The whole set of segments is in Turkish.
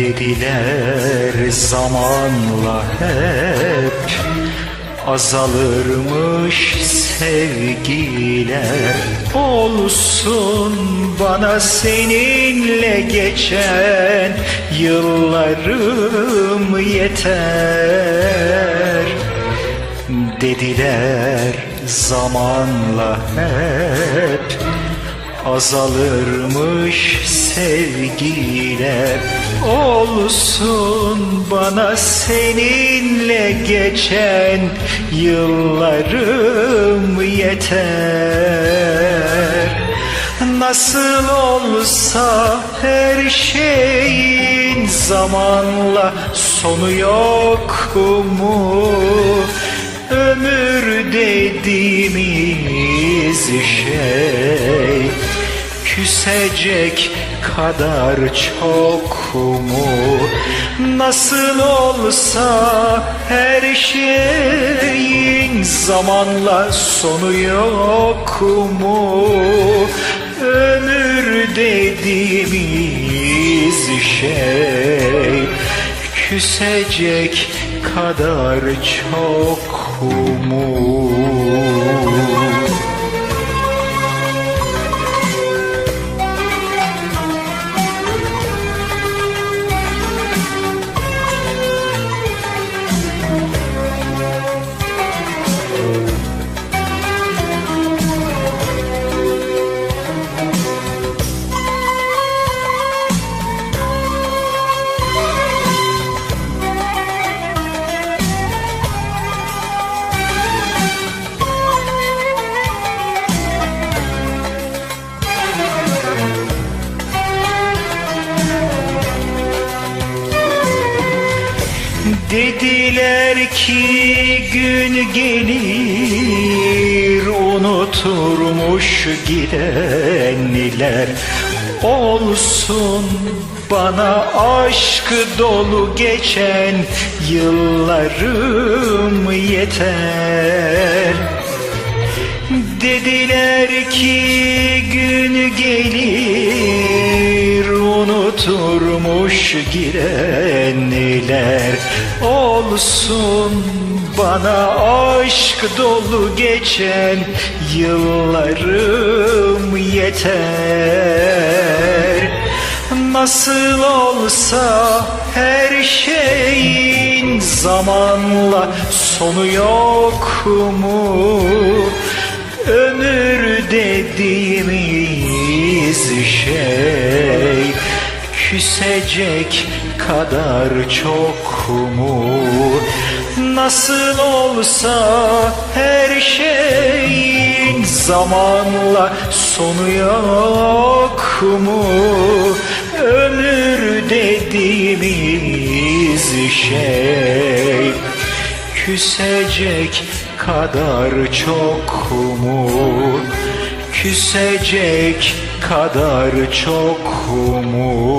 Dediler zamanla hep azalırmış sevgiler. Olsun bana seninle geçen yıllarım yeter. Dediler zamanla hep azalırmış sevgiler Olsun bana seninle geçen yıllarım yeter Nasıl olsa her şeyin zamanla sonu yok mu? Ömür dediğimiz şey Küsecek kadar çok mu? Nasıl olsa her şeyin zamanla sonu yok mu? Ömür dediğimiz şey Küsecek kadar çok mu? Dediler ki gün gelir unuturmuş gidenler. Olsun bana aşk dolu geçen yıllarım yeter. Dediler ki unuturmuş girenler Olsun bana aşk dolu geçen yıllarım yeter. Nasıl olsa her şeyin zamanla sonu yok mu? Ömür dediğimiz şey Küsecek kadar çok mu? Nasıl olsa her şeyin zamanla sonu yok mu? Ömür dediğimiz şey Küsecek kadar çok mu? Küsecek kadar çok mu?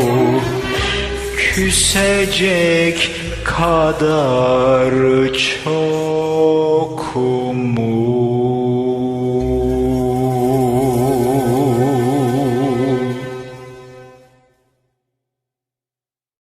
Küsecek kadar çok mu?